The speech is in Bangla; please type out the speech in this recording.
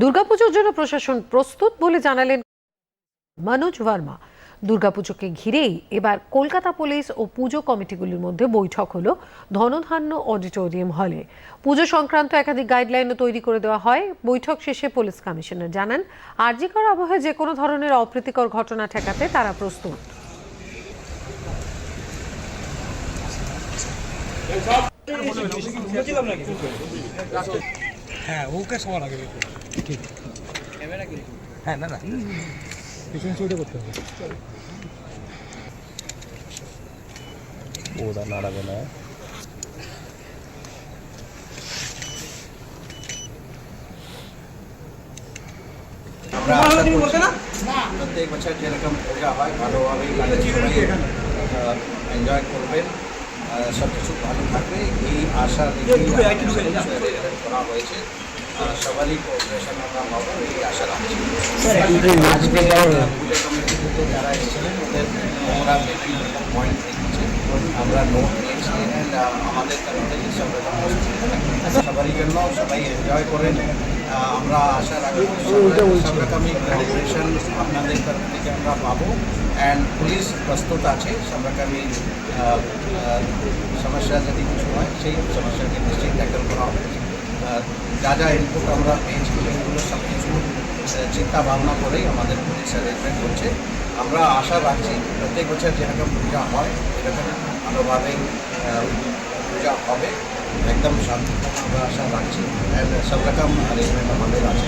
দুর্গাপুজোর জন্য প্রশাসন প্রস্তুত বলে জানালেন মনোজ ভার্মা। দুর্গাপুজোকে ঘিরেই এবার কলকাতা পুলিশ ও পুজো কমিটিগুলির মধ্যে বৈঠক হলো ধনধান্য অডিটোরিয়াম হলে। পুজো সংক্রান্ত একাধিক গাইডলাইনও তৈরি করে দেওয়া হয়। বৈঠক শেষে পুলিশ কমিশনার জানান, আরজিকর আবহে যে কোনো ধরনের অপ্রীতিকর ঘটনা ঠেকাতে তারা প্রস্তুত। হ্যাঁ ওকে সবার আগে হ্যাঁ না না। পিছন সাইডে করতে হবে। ওরা নাড়াবে না। আমরা আশা করছি প্রত্যেক বছর যেরকম পূজা হয় ভালোভাবেই এনজয় করবেন সব কিছু ভালো থাকবে। এই আশা করা হয়েছে। সবারই কোঅপারেশন আমরা পাবো এই আশা রাখছি। যারা এসেছিলেন ওদের রকম পয়েন্ট রেখেছে আমরা নোট নিয়েছি আমাদের তরফ থেকে সব রকম সবারই জন্য সবাই এনজয় করেন আমরা আশা রাখি সব- রকমই কোঅপারেশন আপনাদের তরফ থেকে আমরা পাবো। অ্যান্ড পুলিশ প্রস্তুত আছে সব রকমই সমস্যা যদি কিছু হয় সেই সমস্যাকে নিশ্চয়ই ট্যাকেল করা হবে যা যা ইনপুট আমরা পেয়েছি এগুলো সব কিছু চিন্তা ভাবনা করেই আমাদের পুলিশ অ্যারেঞ্জমেন্ট করছে আমরা আশা রাখছি, প্রত্যেক বছর যেরকম পূজা হয় এরকম ভালোভাবেই পূজা হবে। একদম শান্তি, আমরা আশা রাখছি। সব রকম অ্যারেঞ্জমেন্ট আমাদের আছে।